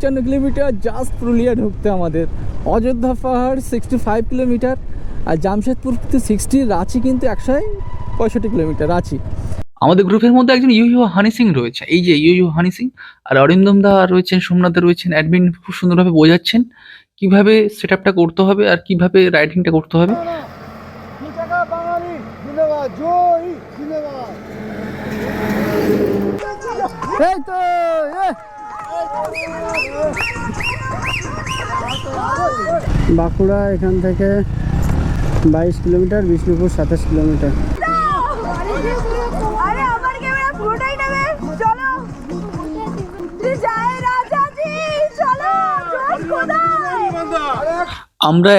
পঞ্চান্ন kilometre just Purulia ঢুকতে আমাদের। Ayodhya Pahar sixty five kilometre আর জামশেদপুর কিন্তু সিক্সটি রাঁচি কিন্তু একশো পঁয়ষট্টি কিলোমিটার রাঁচি। আমাদের গ্রুপের মধ্যে একজন ইউ ইউ হানি সিং রয়েছে। এই যে ইউ ইউ হানি সিং আর অরিন্দম দা রয়েছেন সোমনাথ দা রয়েছেন অ্যাডমিন খুব সুন্দরভাবে বোঝাচ্ছেন কীভাবে সেট আপটা করতে হবে আর কীভাবে রাইডিংটা করতে হবে। এই তো! বাঁকুড়া এখান থেকে বাইশ কিলোমিটার বিষ্ণুপুর সাতাশ কিলোমিটার। আরে আমার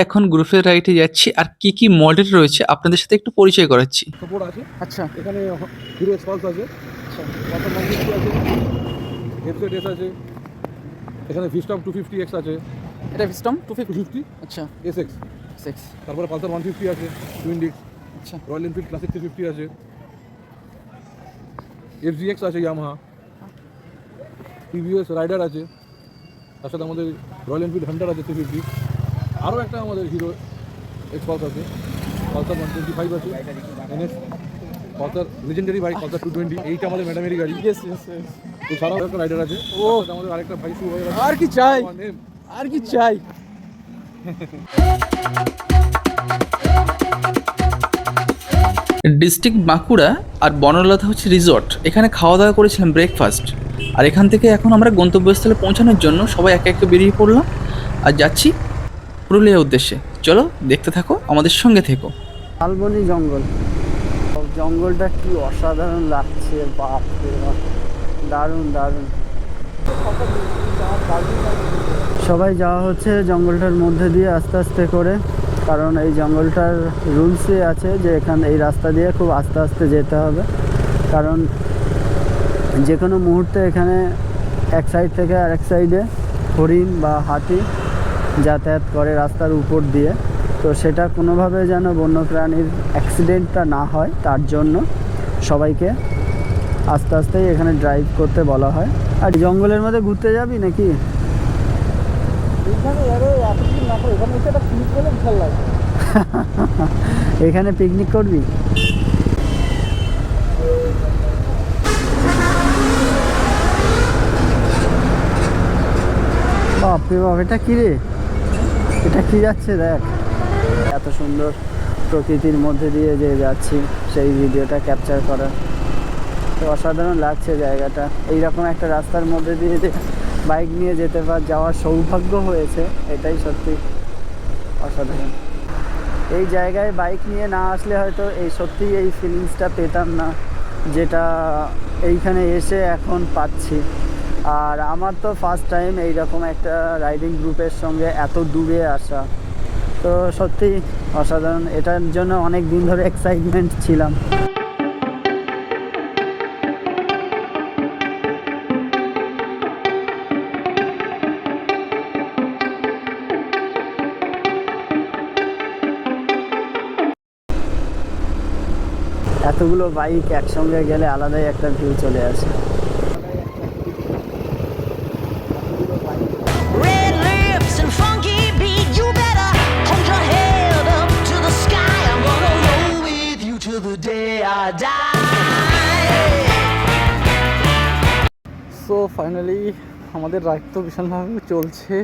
এখন গ্রুপের রাইডে যাচ্ছি আর কি কি মডেল রয়েছে আপনাদের সাথে একটু পরিচয় করাচ্ছি। আছে। আচ্ছা। এখানে হিরো এক্সপালস আছে। টাটা আছে। হেডসেট আছে। এখানে ভিস্টপ টু ফিফটি এক্স আছে। এটা সিস্টেম টু টু ফিফটি আচ্ছা। এস এক্স সিক্স তারপরে পালসার ওয়ান ফিফটি আছে টুইন ডিক্স আচ্ছা। Royal Enfield Classic three fifty আছে। এফ জি এক্স আছে ইয়ামাহা টিভিএস রাইডার আছে। তার সাথে আমাদের রয়্যাল এনফিল্ড হান্টার আছে থ্রি ফিফটি আরও একটা আমাদের হিরো এক্সপালস আছে। পালসার ওয়ান টোয়েন্টি ফাইভ আছে NS Pulsar legendary bike Pulsar two twenty এইটা আমাদের ম্যাডামেরই গাড়ি। ইয়েস ইয়েস এছাড়াও একটা রাইডার আছে। ও। আমাদের আরেকটা ভাই শু আর কি চাই? আর কি চাই? ডিস্ট্রিক্ট বাঁকুড়া আর বনলতা হচ্ছে রিসর্ট এখানে খাওয়া দাওয়া করেছিলাম ব্রেকফাস্ট আর এখান থেকে এখন আমরা গন্তব্যস্থলে পৌঁছানোর জন্য সবাই একে একে বেরিয়ে পড়লাম। আর যাচ্ছি পুরুলিয়ার উদ্দেশ্যে। চলো দেখতে থাকো আমাদের সঙ্গে থেকো। শালবনি জঙ্গল। জঙ্গলটা কি অসাধারণ লাগছে, বাপ দারুণ দারুণ। সবাই যাওয়া হচ্ছে জঙ্গলটার মধ্যে দিয়ে আস্তে আস্তে করে, কারণ এই জঙ্গলটার রুলসে আছে যে এখানে, এই রাস্তা দিয়ে খুব আস্তে আস্তে যেতে হবে। কারণ যে কোনো মুহূর্তে এখানে এক সাইড থেকে আরেক সাইডে হরিণ বা হাতি যাতায়াত করে রাস্তার উপর দিয়ে। তো সেটা কোনোভাবে যেন বন্যপ্রাণীর অ্যাক্সিডেন্টটা না হয় তার জন্য সবাইকে আস্তে আস্তেই এখানে ড্রাইভ করতে বলা হয়। আর জঙ্গলের মধ্যে ঘুরতে যাবি নাকি? এখানে পিকনিক করবি? বাপরে বাপ এটা কি রে? এটা কি যাচ্ছে দেখ। এত সুন্দর প্রকৃতির মধ্যে দিয়ে যে যাচ্ছি, সেই ভিডিওটা ক্যাপচার করা তো অসাধারণ লাগছে জায়গাটা। এইরকম একটা রাস্তার মধ্যে দিয়ে যে বাইক নিয়ে যেতে পার যাওয়ার সৌভাগ্য হয়েছে, এটাই সত্যি অসাধারণ। এই জায়গায় বাইক নিয়ে না আসলে হয়তো এই সত্যি এই ফিলিংসটা পেতাম না, যেটা এইখানে এসে এখন পাচ্ছি। আর আমার তো ফার্স্ট টাইম এইরকম একটা রাইডিং গ্রুপের সঙ্গে এত দূরে আসা। তো সত্যি অসাধারণ। এটার জন্য অনেক দিন ধরে এক্সাইটমেন্ট ছিলাম। এতগুলো বাইক একসঙ্গে গেলে আলাদাই একটা ভিউ চলে আসে। ফাইনালি আমাদের রাইড তো ভীষণভাবে চলছে।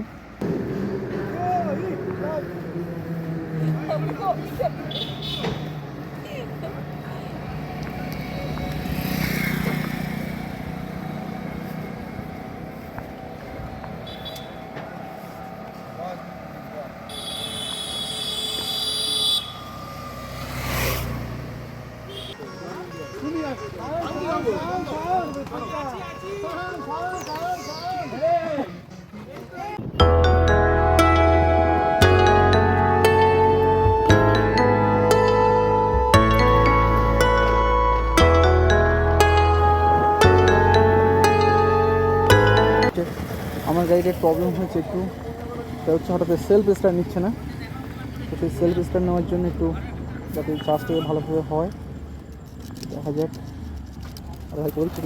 আমার প্রবলেম হয়েছে একটু। তা হচ্ছে হঠাৎ সেলফ স্টার নিচ্ছে না। তো সেই সেলফ স্টার নেওয়ার জন্য একটু যাতে চার্জটা ভালোভাবে হয়। দেখা যাক। আর ভাই বলছি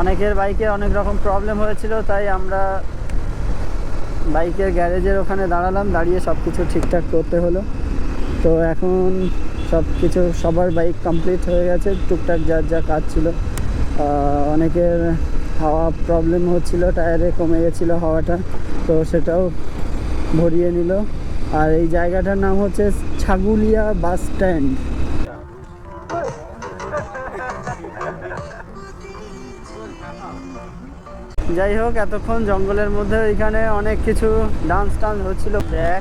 অনেকের বাইকে অনেক রকম প্রবলেম হয়েছিল, তাই আমরা বাইকের গ্যারেজের ওখানে দাঁড়ালাম, দাঁড়িয়ে সব কিছু ঠিকঠাক করতে হলো। তো এখন সব কিছু সবার বাইক কমপ্লিট হয়ে গেছে, টুকটাক যার যা কাজ ছিল। অনেকের হাওয়া প্রবলেম হচ্ছিল টায়ারে কমে গেছিল হাওয়াটা, তো সেটাও ভরিয়ে নিল। আর এই জায়গাটার নাম হচ্ছে ছাগুলিয়া বাস স্ট্যান্ড যাই হোক, এতক্ষণ জঙ্গলের মধ্যে এখানে অনেক কিছু ডান্স টান্স হচ্ছিল। দেখ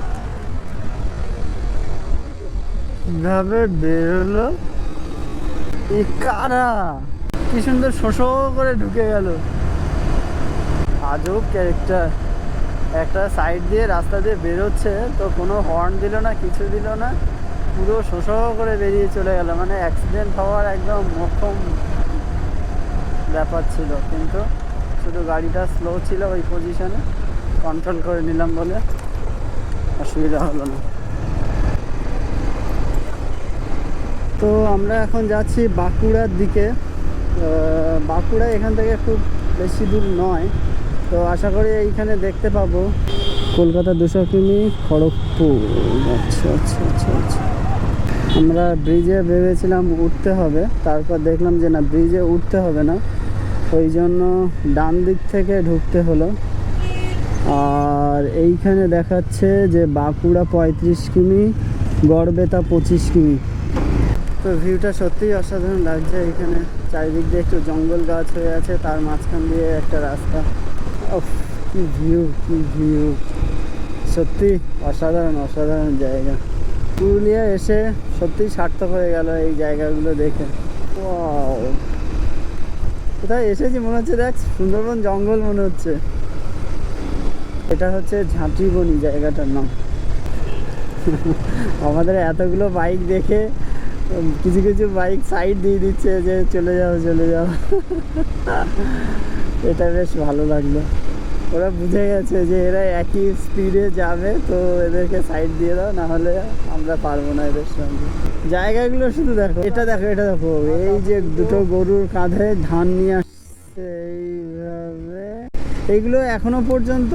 কীভাবে বেরোলো? এই কারা? কি সুন্দর শোষো করে ঢুকে গেল। আজব ক্যারেক্টার একটা সাইড দিয়ে রাস্তা দিয়ে বেরোচ্ছে, তো কোনো হর্ন দিল না, কিছু দিল না, পুরো শোষো করে বেরিয়ে চলে গেল। মানে অ্যাক্সিডেন্ট হওয়ার একদম মোক্ষম ব্যাপার ছিল, কিন্তু শুধু গাড়িটা স্লো ছিল ওই পজিশনে কন্ট্রোল করে নিলাম বলে অসুবিধা হলো না। তো আমরা এখন যাচ্ছি বাঁকুড়ার দিকে। বাঁকুড়া এখান থেকে খুব বেশি দূর নয়। তো আশা করি এইখানে দেখতে পাবো। কলকাতা দুশো কিমি, খড়গপুর। আচ্ছা আচ্ছা আচ্ছা আচ্ছা। আমরা ব্রিজে ভেবেছিলাম উঠতে হবে। তারপর দেখলাম যে না ব্রিজে উঠতে হবে না। ওই জন্য ডান দিক থেকে ঢুকতে হলো। আর এইখানে দেখাচ্ছে যে বাঁকুড়া পঁয়ত্রিশ কিমি, গড়বেতা পঁচিশ কিমি। তো ভিউটা সত্যিই অসাধারণ লাগছে। এখানে চারিদিক দিয়ে একটু জঙ্গল গাছ হয়ে আছে, তার মাঝখান দিয়ে একটা রাস্তা। কি ভিউ কি ভিউ। সত্যি অসাধারণ অসাধারণ জায়গা। পুরুলিয়া এসে সত্যিই সার্থক হয়ে গেল এই জায়গাগুলো দেখে! কোথায় এসেছি মনে হচ্ছে দেখ, সুন্দরবন জঙ্গল মনে হচ্ছে। এটা হচ্ছে ঝাঁটিবনি জায়গাটার নাম। আমাদের এতগুলো বাইক দেখে কিছু কিছু বাইক সাইড দিয়ে দিচ্ছে যে চলে যাও চলে যাও। এটা বেশ ভালো লাগল। ওরা বুঝে গেছে যে এরা একই স্পিডে যাবে, তো এদেরকে সাইড দিয়ে দাও, না হলে আমরা পারব না এদের সঙ্গে। জায়গাগুলো শুধু দেখো, এটা দেখো এটা দেখো। এই যে দুটো গরুর কাঁধে ধান নিয়ে আসছে, এইভাবে। এইগুলো এখনও পর্যন্ত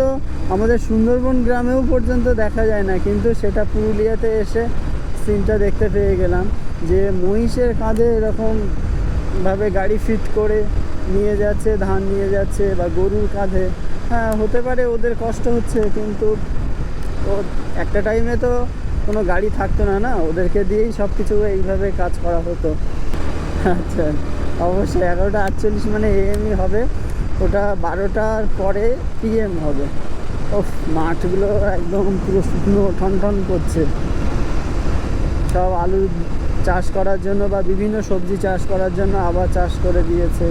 আমাদের সুন্দরবন গ্রামেও পর্যন্ত দেখা যায় না, কিন্তু সেটা পুরুলিয়াতে এসে সিনটা দেখতে পেয়ে গেলাম যে মহিষের কাঁধে এরকম ভাবে গাড়ি ফিট করে নিয়ে যাচ্ছে, ধান নিয়ে যাচ্ছে বা গরুর কাঁধে। হ্যাঁ হতে পারে ওদের কষ্ট হচ্ছে কিন্তু ও একটা টাইমে তো কোনো গাড়ি থাকতো না না? ওদেরকে দিয়েই সব কিছু এইভাবে কাজ করা হতো। আচ্ছা অবশ্যই এগারোটা আটচল্লিশ মানে এএমই হবে। ওটা বারোটার পরে পিএম হবে। ও মাঠগুলো একদম পুরো শুকনো ঠন ঠন করছে। সব আলু চাষ করার জন্য বা বিভিন্ন সবজি চাষ করার জন্য আবার চাষ করে দিয়েছে।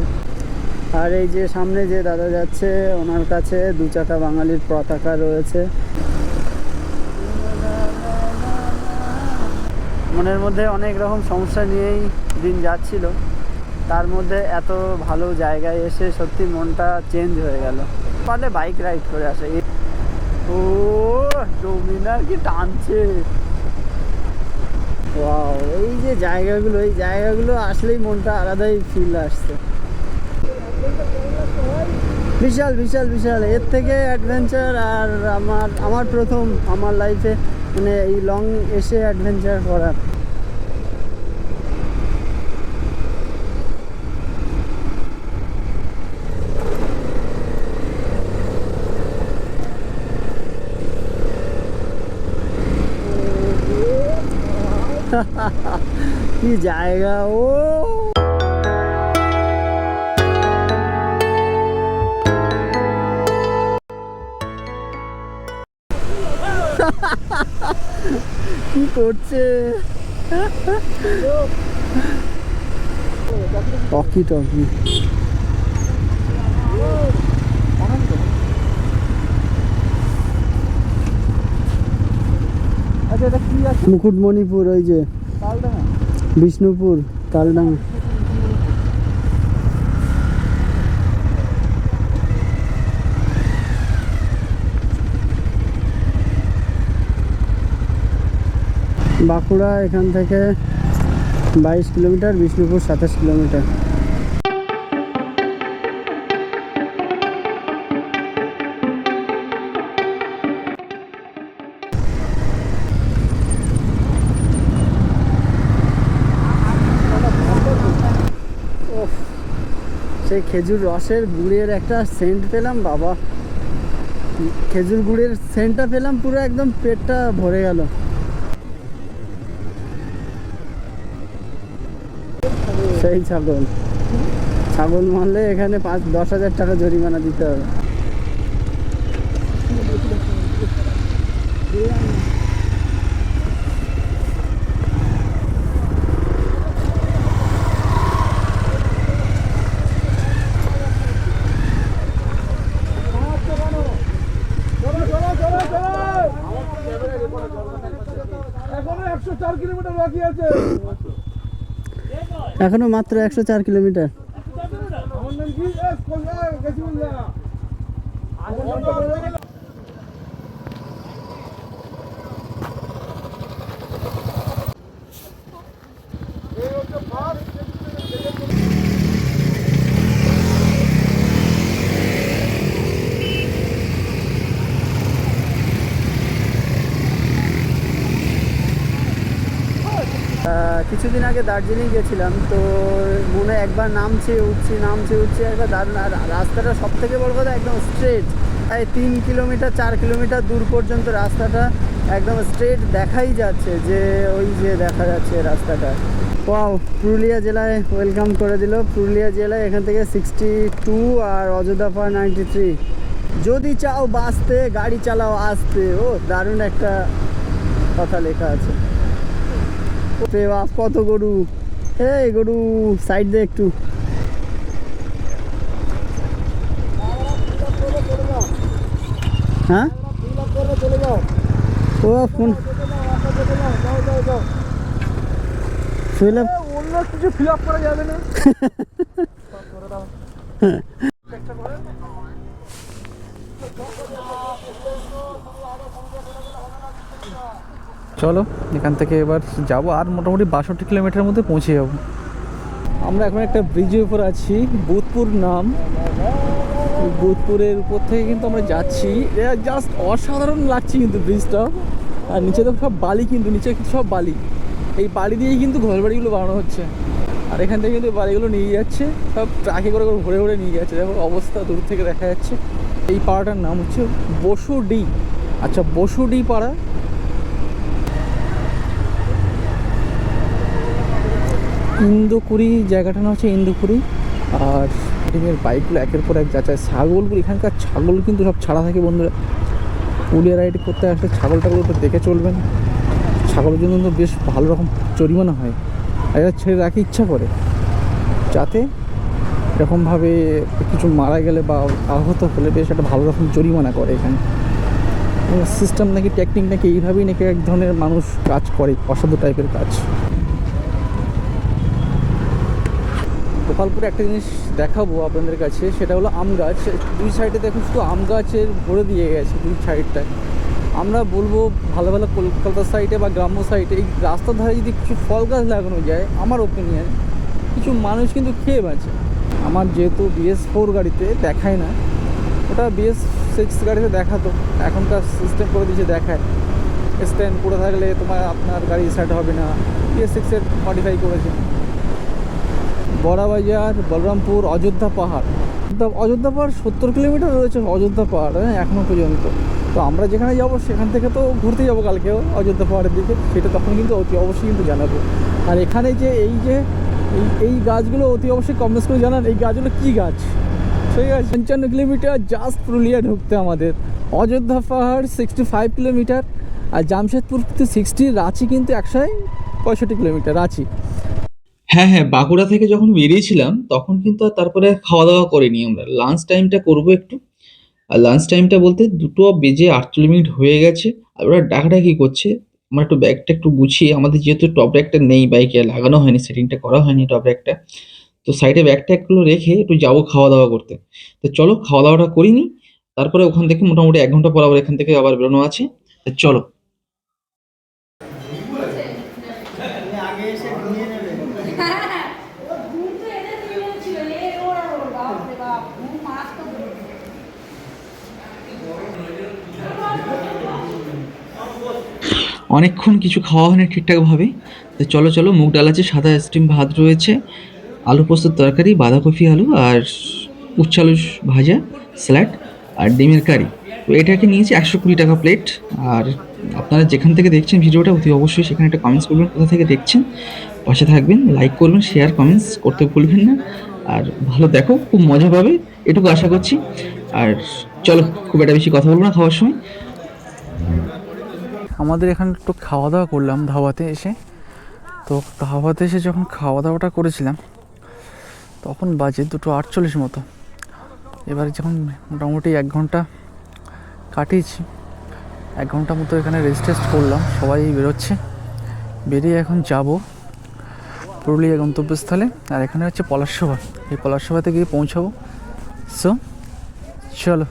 আর এই যে সামনে যে দাদা যাচ্ছে, ওনার কাছে দু চাকা বাঙালির পতাকা রয়েছে। মনের মধ্যে অনেক রকম সমস্যা নিয়েই দিন যাচ্ছিল। তার মধ্যে এত ভালো জায়গায় এসে সত্যি মনটা চেঞ্জ হয়ে গেল। পারলে বাইক রাইড করে আসে। ও ডোমিনার কি টানছে? এই যে জায়গাগুলো, এই জায়গাগুলো আসলেই মনটা আলাদাই ফিল আসছে। বিশাল বিশাল বিশাল। এর থেকে অ্যাডভেঞ্চার আর আমার আমার প্রথম, আমার লাইফে মানে এই লং এসে অ্যাডভেঞ্চার করা কি জায়গা ও। কি করছে? টকি টকি আচ্ছা এটা কি আছে মুকুটমণিপুর ওই যে বিষ্ণুপুর তালডাঙ্গা। বাঁকুড়া এখান থেকে বাইশ কিলোমিটার বিষ্ণুপুর সাতাশ কিলোমিটার। সেই খেজুর রসের গুড়ের একটা সেন্ট পেলাম, বাবা। খেজুর গুড়ের সেন্টটা পেলাম, পুরো একদম পেটটা ভরে গেল। সেই ছাগল। ছাগল মারলে এখানে পাঁচ, দশ হাজার টাকা জরিমানা দিতে হবে এখনও একশো চার কিলোমিটার বাকি আছে। এখনও মাত্র একশো চার কিলোমিটার। আমার নাম কি? কিছুদিন আগে দার্জিলিং গেছিলাম, তো মনে একবার নামছি, উঠছি নামছি, উঠছি, একবার রাস্তাটা সব থেকে বড় কথা একদম স্ট্রেট প্রায় তিন কিলোমিটার, চার কিলোমিটার দূর পর্যন্ত রাস্তাটা একদম স্ট্রেট দেখাই যাচ্ছে যে, ওই যে দেখা যাচ্ছে রাস্তাটা। ওয়াও পুরুলিয়া জেলায় ওয়েলকাম করে দিল। পুরুলিয়া জেলায় এখান থেকে সিক্সটি টু আর অযোধ্যা পাহাড় নাইনটি থ্রি যদি চাও বাঁচতে, গাড়ি চালাও আসতে। ও, দারুণ একটা কথা লেখা আছে। বাপ কত গরু? এই গরু সাইড দে একটু। হ্যাঁ? ও ফোন। ফিল আপ অন্য কিছু ফিল আপ করা যাবে না। চলো, এখান থেকে এবার যাব আর মোটামুটি বাষট্টি কিলোমিটারের মধ্যে পৌঁছে যাব। আমরা এখন একটা ব্রিজের উপর আছি, বুধপুর নাম। বুধপুরের উপর থেকে কিন্তু আমরা যাচ্ছি। জাস্ট অসাধারণ লাগছে কিন্তু ব্রিজটা আর নিচে তো সব বালি কিন্তু, নিচে সব বালি। এই বালি দিয়েই কিন্তু ঘর বাড়িগুলো বানানো হচ্ছে। আর এখান থেকে কিন্তু বাড়িগুলো নিয়ে যাচ্ছে, সব ট্রাকে করে করে ঘুরে ঘুরে নিয়ে যাচ্ছে। দেখো অবস্থা, দূর থেকে দেখা যাচ্ছে। এই পাড়াটার নাম হচ্ছে বসুডি। আচ্ছা বসুডি পাড়া ইন্দুকুড়ি জায়গাটার নাম হচ্ছে ইন্দুকুড়ি আর এদিকের বাইকগুলো একের পর এক যাচ্ছে ছাগলগুলো, এখানকার ছাগল কিন্তু সব ছাড়া থাকে বন্ধুরা। পুলিয়া রাইড করতে আসলে ছাগল টাগল তো দেখে চলবেন। ছাগলের জন্য কিন্তু বেশ ভালো রকম জরিমানা হয়। আর এরা ছেড়ে রাখতে ইচ্ছা করে। যাতে এরকমভাবে কিছু মারা গেলে বা আহত হলে বেশ একটা ভালো রকম জরিমানা করে এখানে। সিস্টেম নাকি টেকনিক নাকি এইভাবেই নাকি এক ধরনের মানুষ কাজ করে, অসাধু টাইপের কাজ। গোপালপুরে একটা জিনিস দেখাবো আপনাদের কাছে, সেটা হলো আম গাছ। দুই সাইডে দেখুন, শুধু আম গাছের ভরে দিয়ে গেছে দুই সাইডটায় আমরা বলব ভালো ভালো কলকাতা সাইডে বা গ্রাম্য সাইডে এই রাস্তার ধারে যদি কিছু ফল গাছ লাগানো যায়, আমার ওপিনিয়ন কিছু মানুষ কিন্তু খেয়ে বাঁচে। আমার যেহেতু বিএস ফোর গাড়িতে দেখায় না, ওটা বিএস সিক্স গাড়িতে দেখাতো, এখনকার সিস্টেম করে দিয়েছে, দেখায়। স্ট্যান্ড পড়ে থাকলে তোমার আপনার গাড়ি স্টার্ট হবে না বিএস সিক্সের মডিফাই করেছে। বড়াবাজার বলরামপুর, অযোধ্যা পাহাড়। অযোধ্যা- পাহাড় সত্তর কিলোমিটার রয়েছে অযোধ্যা পাহাড় হ্যাঁ এখনও পর্যন্ত। তো আমরা যেখানে যাব সেখান থেকে তো ঘুরতে যাব কালকেও অযোধ্যা পাহাড়ের দিকে। সেটা তখন কিন্তু অতি অবশ্যই কিন্তু জানাব। আর এখানে যে এই যে এই এই গাছগুলো অতি অবশ্যই কমেন্টস করে জানান, এই গাছগুলো কী গাছ? ঠিক আছে পঞ্চান্ন কিলোমিটার জাস্ট পুরুলিয়া ঢুকতে আমাদের। Ayodhya Pahar sixty five kilometre, আর জামশেদপুর সিক্সটি রাঁচি কিন্তু একশো পঁয়ষট্টি কিলোমিটার, রাঁচি। হ্যাঁ হ্যাঁ বাঁকুড়া থেকে যখন বেরিয়েছিলাম, তখন কিন্তু আর তারপরে খাওয়া দাওয়া করিনি আমরা। লাঞ্চ টাইমটা করব একটু। আর লাঞ্চ টাইমটা বলতে দুটো বেজে আটচল্লিশ মিনিট হয়ে গেছে। আর ওরা ডাকাডাকি করছে। আমার একটু ব্যাগটা একটু গুছিয়ে, আমাদের যেহেতু টপ ব্যাগটা নেই বাইকে লাগানো হয়নি সেটিংটা করা হয়নি টপ ব্যাগটা তো সাইডে ব্যাগটা একটু রেখে একটু যাব খাওয়া দাওয়া করতে। তো চলো খাওয়া দাওয়াটা করিনি। তারপরে ওখান থেকে মোটামুটি এক ঘণ্টা পর আবার এখান থেকে আবার বেরোনো আছে। তো চলো আগে এসে ঘুমিয়ে নেবে অনেকক্ষণ কিছু খাওয়া হয়নি ঠিকঠাকভাবে। তো চলো চলো, মুগ ডাল আছে, সাদা স্টিম ভাত রয়েছে, আলু পোস্তর তরকারি, বাঁধাকপি আলু আর উচ্ছে আলু ভাজা স্যালাড আর ডিমের কারি। তো এটাকে নিয়েছি একশো কুড়ি টাকা প্লেট আর আপনারা যেখান থেকে দেখছেন ভিডিওটা, অতি অবশ্যই সেখানে একটা কমেন্টস করবেন কোথা থেকে দেখছেন? পাশে থাকবেন লাইক করবেন শেয়ার কমেন্টস করতে ভুলবেন না। আর ভালো দেখো, খুব মজা পাবে, এটুকু আশা করছি। আর চলো, খুব একটা বেশি কথা বলব না খাওয়ার সময়। আমাদের এখানে একটু খাওয়া দাওয়া করলাম ধাবাতে এসে। তো ধাবাতে এসে যখন খাওয়া দাওয়াটা করেছিলাম, তখন বাজে দুটো আটচল্লিশ মতো। এবারে যখন মোটামুটি এক ঘণ্টা কাটিয়েছি, এক ঘণ্টা মতো এখানে রেস্ট টেস্ট করলাম, সবাই বেরোচ্ছে। বেরিয়ে এখন যাব পুরুলিয়া গন্তব্যস্থলে, আর এখানে হচ্ছে পলাশসভা এই পলাশসভাতে গিয়ে পৌঁছাবো। সো চলো।